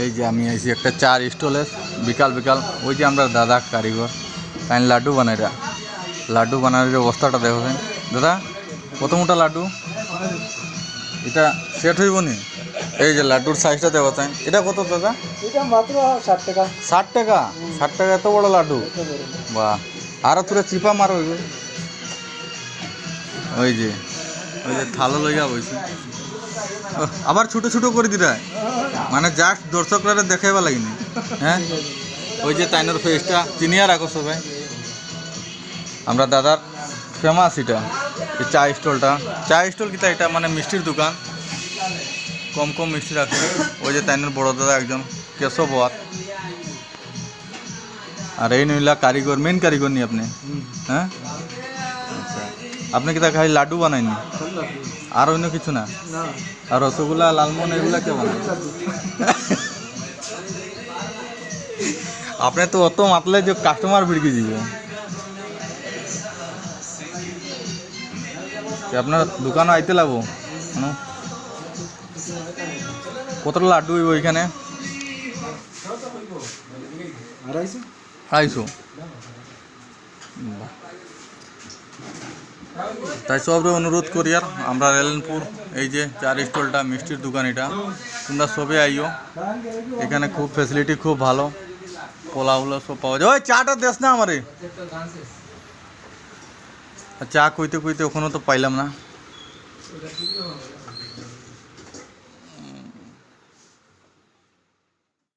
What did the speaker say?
এই যে আমি আইছি একটা চার স্টলে বিকাল বিকাল। ওই যে আমরা দাদা কারিগর। তাই লাড্ডু বানাইরা লাড্ডু বানানোর অবস্থাটা দেখবেন। দাদা কত মোটা লাড্ডু? এটা সেট হইব নি? এই যে লাড্ডুর সাইজটা দেখো তাই এটা কত দাদা? এটা মাত্র ষাট টাকা। ষাট টাকা? ষাট টাকা এত বড় লাড্ডু? বাহ। আরও তোরা চিপা মার ওই যে ওই যে থালো লইয়া বইছি। আবার ছোট ছোট করে দিরা। মানে জাস্ট দর্শকরা দেখাইবা লাগিনি। হ্যাঁ? ওই যে তাইনের ফেসটা চিনিয়া রাখো সবাই। আমরা দাদার ফেমাস এটা, এই চা স্টলটা। চা স্টল কিতা এটা? মানে মিষ্টির দোকান। কম কম মিষ্টি রাখে। ওই যে তাইনের বড় দাদা একজন, কেশব ওয়াত। আর এই নইলা কারিগর মেন কারিগর নি আপনি? হ্যাঁ? আপনি কি তা খালি লাড্ডু বানাইনি আর অন্য কিছু না? আর রসগোল্লা লালমোহন এগুলা কে বানায়? আপনি তো অত মাতলে যে কাস্টমার ভিড়কে যাব তে আপনার দোকানে আইতে লাগবো কতটা লাড্ডু হইব ওইখানে আড়াইশো। আড়াইশো। তাই সবরে অনুরোধ করি আর, আমরা রেলনপুর, এই যে চার স্টলটা, মিষ্টির দোকান এটা, তোমরা সবে আইও। এখানে খুব ফেসিলিটি খুব ভালো। পোলাগুলো সব পাওয়া যায়। ওই চাটা দেশ না আমারে। চা কইতে কইতে ওখানে তো পাইলাম না।